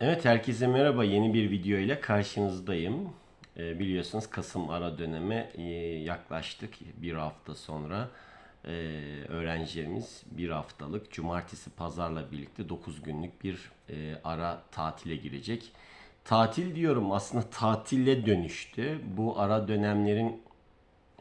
Evet herkese merhaba. Yeni bir video ile karşınızdayım. Ee, biliyorsunuz Kasım ara döneme e, yaklaştık. Bir hafta sonra e, öğrencilerimiz bir haftalık cumartesi pazarla birlikte 9 günlük bir e, ara tatile girecek. Tatil diyorum aslında tatile dönüştü. Bu ara dönemlerin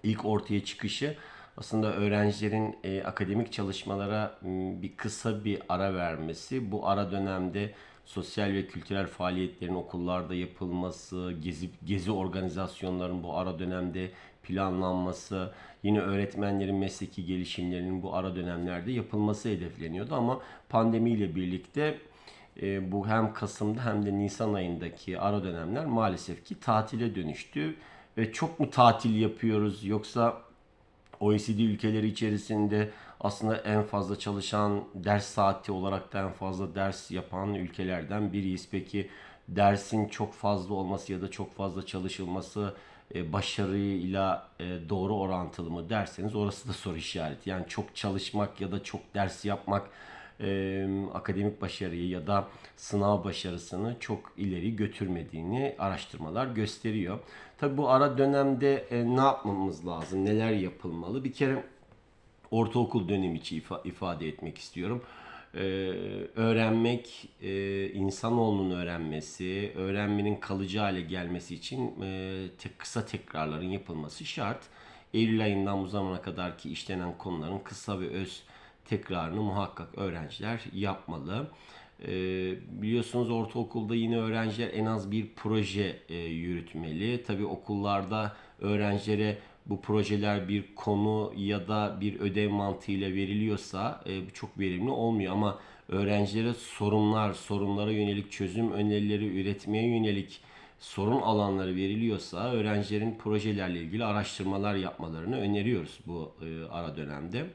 ilk ortaya çıkışı aslında öğrencilerin e, akademik çalışmalara m, bir kısa bir ara vermesi. Bu ara dönemde sosyal ve kültürel faaliyetlerin okullarda yapılması, gezi, gezi organizasyonların bu ara dönemde planlanması, yine öğretmenlerin mesleki gelişimlerinin bu ara dönemlerde yapılması hedefleniyordu. Ama pandemiyle birlikte e, bu hem Kasım'da hem de Nisan ayındaki ara dönemler maalesef ki tatile dönüştü. Ve çok mu tatil yapıyoruz yoksa OECD ülkeleri içerisinde aslında en fazla çalışan ders saati olarak da en fazla ders yapan ülkelerden biriyiz. Peki dersin çok fazla olması ya da çok fazla çalışılması e, başarıyla e, doğru orantılı mı derseniz orası da soru işareti. Yani çok çalışmak ya da çok ders yapmak e, akademik başarıyı ya da sınav başarısını çok ileri götürmediğini araştırmalar gösteriyor. Tabi bu ara dönemde ne yapmamız lazım, neler yapılmalı? Bir kere ortaokul dönemi için ifa- ifade etmek istiyorum. Ee, öğrenmek, e, insanoğlunun öğrenmesi, öğrenmenin kalıcı hale gelmesi için e, tek, kısa tekrarların yapılması şart. Eylül ayından bu zamana kadar ki işlenen konuların kısa ve öz tekrarını muhakkak öğrenciler yapmalı. Ee, biliyorsunuz ortaokulda yine öğrenciler en az bir proje e, yürütmeli. Tabii okullarda öğrencilere bu projeler bir konu ya da bir ödev mantığıyla veriliyorsa e, çok verimli olmuyor. Ama öğrencilere sorunlar, sorunlara yönelik çözüm önerileri üretmeye yönelik sorun alanları veriliyorsa öğrencilerin projelerle ilgili araştırmalar yapmalarını öneriyoruz bu e, ara dönemde.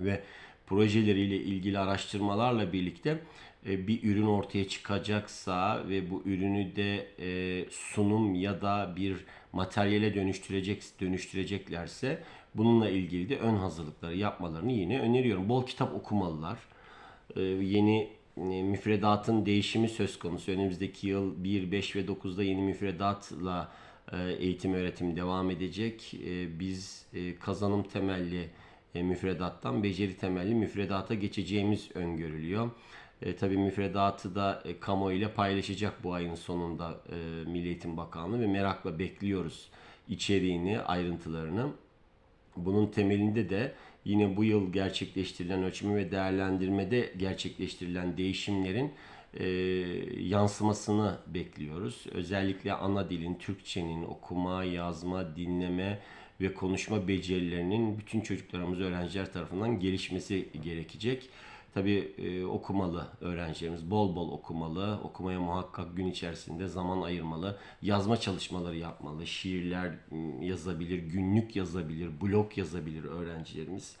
Ve projeleriyle ilgili araştırmalarla birlikte e, bir ürün ortaya çıkacaksa ve bu ürünü de e, sunum ya da bir materyale dönüştürecek dönüştüreceklerse bununla ilgili de ön hazırlıkları yapmalarını yine öneriyorum. Bol kitap okumalılar. E, yeni müfredatın değişimi söz konusu. Önümüzdeki yıl 1, 5 ve 9'da yeni müfredatla eğitim öğretim devam edecek. Biz kazanım temelli e, müfredattan beceri temelli müfredata geçeceğimiz öngörülüyor. E, tabii müfredatı da e, kamuoyu ile paylaşacak bu ayın sonunda e, Milli Eğitim Bakanlığı ve merakla bekliyoruz içeriğini, ayrıntılarını. Bunun temelinde de yine bu yıl gerçekleştirilen ölçümü ve değerlendirmede gerçekleştirilen değişimlerin e, yansımasını bekliyoruz. Özellikle ana dilin, Türkçenin okuma, yazma, dinleme ve konuşma becerilerinin bütün çocuklarımız, öğrenciler tarafından gelişmesi gerekecek. Tabii e, okumalı öğrencilerimiz, bol bol okumalı, okumaya muhakkak gün içerisinde zaman ayırmalı, yazma çalışmaları yapmalı, şiirler yazabilir, günlük yazabilir, blog yazabilir öğrencilerimiz.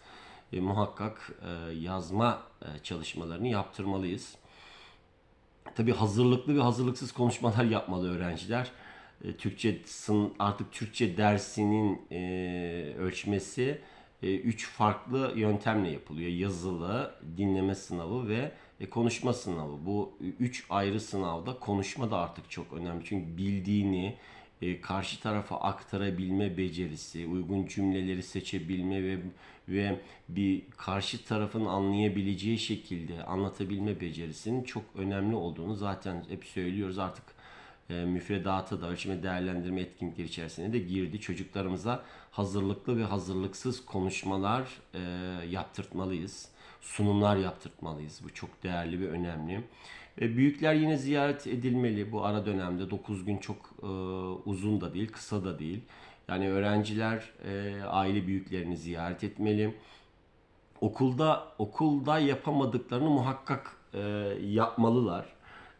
E, muhakkak e, yazma e, çalışmalarını yaptırmalıyız. Tabii hazırlıklı ve hazırlıksız konuşmalar yapmalı öğrenciler. E, Türkçe artık Türkçe dersinin e, ölçmesi e, üç farklı yöntemle yapılıyor. Yazılı, dinleme sınavı ve konuşma sınavı. Bu üç ayrı sınavda konuşma da artık çok önemli. Çünkü bildiğini karşı tarafa aktarabilme becerisi, uygun cümleleri seçebilme ve ve bir karşı tarafın anlayabileceği şekilde anlatabilme becerisinin çok önemli olduğunu zaten hep söylüyoruz artık e, müfredata da ölçme değerlendirme etkinlikleri içerisine de girdi. Çocuklarımıza hazırlıklı ve hazırlıksız konuşmalar e, yaptırtmalıyız. Sunumlar yaptırtmalıyız. Bu çok değerli ve önemli. E, büyükler yine ziyaret edilmeli bu ara dönemde. 9 gün çok e, uzun da değil, kısa da değil. Yani öğrenciler e, aile büyüklerini ziyaret etmeli okulda okulda yapamadıklarını muhakkak e, yapmalılar.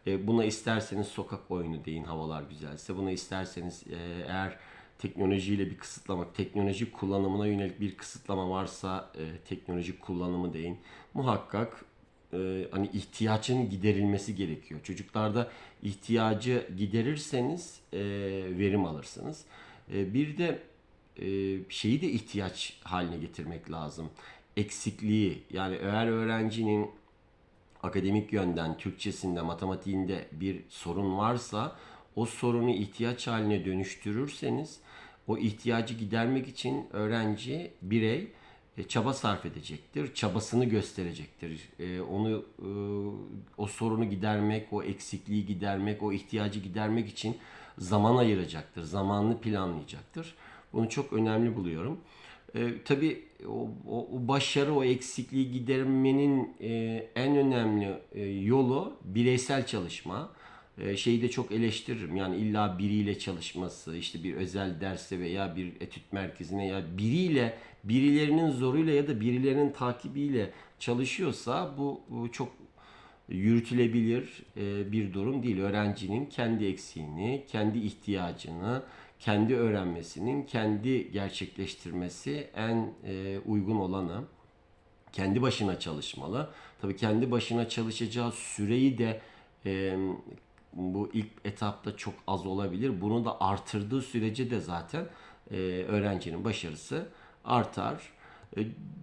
E, buna isterseniz sokak oyunu deyin havalar güzelse. Buna isterseniz e, eğer teknolojiyle bir kısıtlama, teknoloji kullanımına yönelik bir kısıtlama varsa e, teknoloji kullanımı deyin. Muhakkak e, hani ihtiyacın giderilmesi gerekiyor. Çocuklarda ihtiyacı giderirseniz e, verim alırsınız. E, bir de e, şeyi de ihtiyaç haline getirmek lazım. Eksikliği yani eğer öğrencinin akademik yönden Türkçesinde, matematiğinde bir sorun varsa o sorunu ihtiyaç haline dönüştürürseniz o ihtiyacı gidermek için öğrenci, birey e, çaba sarf edecektir. Çabasını gösterecektir. E, onu e, o sorunu gidermek, o eksikliği gidermek, o ihtiyacı gidermek için zaman ayıracaktır. Zamanını planlayacaktır. Bunu çok önemli buluyorum. E, tabii o, o, o başarı, o eksikliği gidermenin e, en önemli e, yolu bireysel çalışma. E, şeyi de çok eleştiririm. Yani illa biriyle çalışması, işte bir özel derse veya bir etüt merkezine ya biriyle, birilerinin zoruyla ya da birilerinin takibiyle çalışıyorsa bu, bu çok yürütülebilir e, bir durum değil. Öğrencinin kendi eksiğini, kendi ihtiyacını, kendi öğrenmesinin kendi gerçekleştirmesi en e, uygun olanı. Kendi başına çalışmalı. Tabii kendi başına çalışacağı süreyi de e, bu ilk etapta çok az olabilir. Bunu da artırdığı sürece de zaten e, öğrencinin başarısı artar. E,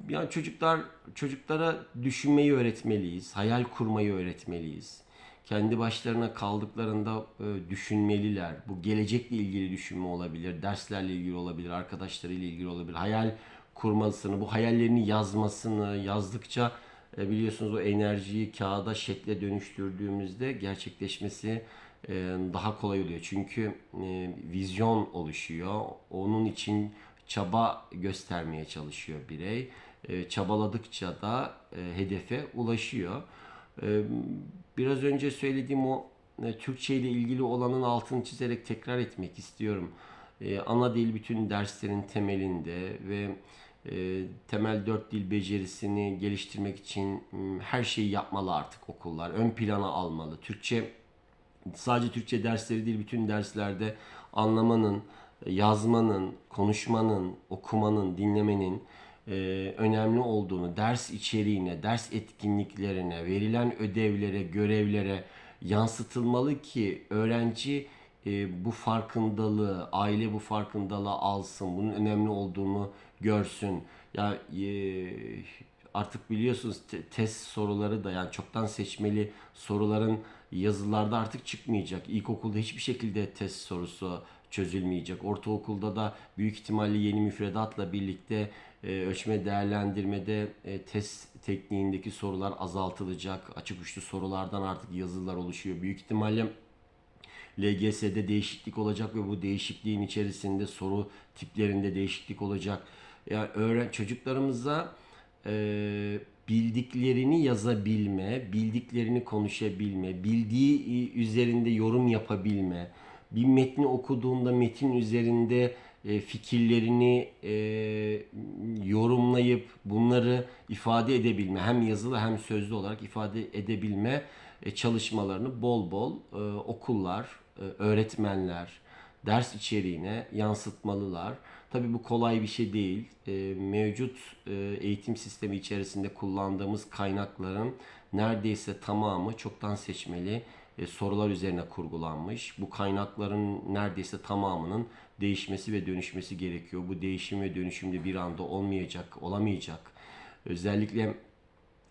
yani çocuklar çocuklara düşünmeyi öğretmeliyiz, hayal kurmayı öğretmeliyiz. Kendi başlarına kaldıklarında e, düşünmeliler. Bu gelecekle ilgili düşünme olabilir, derslerle ilgili olabilir, arkadaşlarıyla ilgili olabilir. Hayal kurmasını, bu hayallerini yazmasını, yazdıkça e, biliyorsunuz o enerjiyi kağıda şekle dönüştürdüğümüzde gerçekleşmesi e, daha kolay oluyor. Çünkü vizyon oluşuyor. Onun için çaba göstermeye çalışıyor birey. Çabaladıkça da hedefe ulaşıyor. E, biraz önce söylediğim o e, Türkçe ile ilgili olanın altını çizerek tekrar etmek istiyorum. E, ana dil bütün derslerin temelinde ve e, temel dört dil becerisini geliştirmek için m, her şeyi yapmalı artık okullar. Ön plana almalı. Türkçe sadece Türkçe dersleri değil bütün derslerde anlamanın, yazmanın, konuşmanın, okumanın, dinlemenin e, önemli olduğunu, ders içeriğine, ders etkinliklerine, verilen ödevlere, görevlere yansıtılmalı ki öğrenci e, bu farkındalığı, aile bu farkındalığı alsın, bunun önemli olduğunu görsün. Ya e, artık biliyorsunuz te- test soruları da yani çoktan seçmeli soruların yazılarda artık çıkmayacak. İlkokulda hiçbir şekilde test sorusu çözülmeyecek. Ortaokulda da büyük ihtimalle yeni müfredatla birlikte ölçme değerlendirmede e, test tekniğindeki sorular azaltılacak. Açık uçlu sorulardan artık yazılar oluşuyor. Büyük ihtimalle LGS'de değişiklik olacak ve bu değişikliğin içerisinde soru tiplerinde değişiklik olacak. Yani öğren çocuklarımıza e, bildiklerini yazabilme, bildiklerini konuşabilme, bildiği üzerinde yorum yapabilme, bir metni okuduğunda metin üzerinde e, fikirlerini e, yorumlayıp bunları ifade edebilme, hem yazılı hem sözlü olarak ifade edebilme e, çalışmalarını bol bol e, okullar, e, öğretmenler ders içeriğine yansıtmalılar. Tabii bu kolay bir şey değil. E, mevcut e, eğitim sistemi içerisinde kullandığımız kaynakların neredeyse tamamı çoktan seçmeli e, sorular üzerine kurgulanmış. Bu kaynakların neredeyse tamamının değişmesi ve dönüşmesi gerekiyor. Bu değişim ve dönüşümde bir anda olmayacak, olamayacak. Özellikle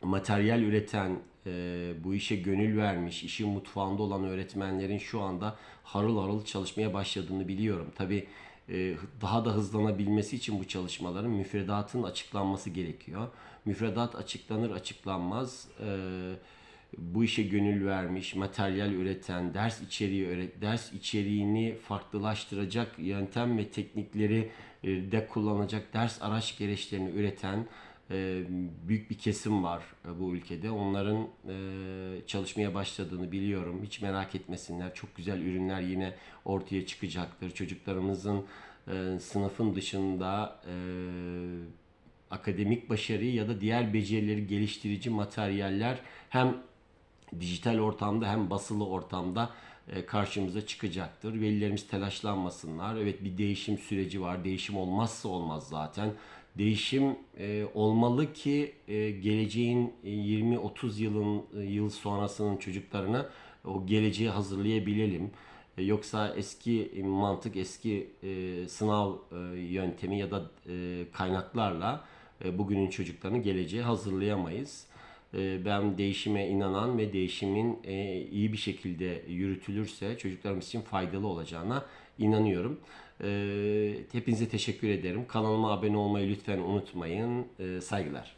materyal üreten, e, bu işe gönül vermiş, işin mutfağında olan öğretmenlerin şu anda harıl harıl çalışmaya başladığını biliyorum. Tabi daha da hızlanabilmesi için bu çalışmaların müfredatın açıklanması gerekiyor. Müfredat açıklanır açıklanmaz e, bu işe gönül vermiş, materyal üreten, ders içeriği öğret, ders içeriğini farklılaştıracak yöntem ve teknikleri e, de kullanacak ders araç gereçlerini üreten e, büyük bir kesim var e, bu ülkede. Onların çalışmaya başladığını biliyorum. Hiç merak etmesinler. Çok güzel ürünler yine ortaya çıkacaktır. Çocuklarımızın sınıfın dışında akademik başarıyı ya da diğer becerileri geliştirici materyaller hem dijital ortamda hem basılı ortamda e, karşımıza çıkacaktır. Velilerimiz telaşlanmasınlar. Evet bir değişim süreci var. Değişim olmazsa olmaz zaten. Değişim e, olmalı ki e, geleceğin e, 20-30 yılın e, yıl sonrasının çocuklarına o geleceği hazırlayabilelim. E, Yoksa eski mantık, eski e, sınav e, yöntemi ya da e, kaynaklarla e, bugünün çocuklarını geleceğe hazırlayamayız. E, ben değişime inanan ve değişimin e, iyi bir şekilde yürütülürse çocuklarımız için faydalı olacağına inanıyorum. E, hepinize teşekkür ederim. Kanalıma abone olmayı lütfen unutmayın. E, saygılar.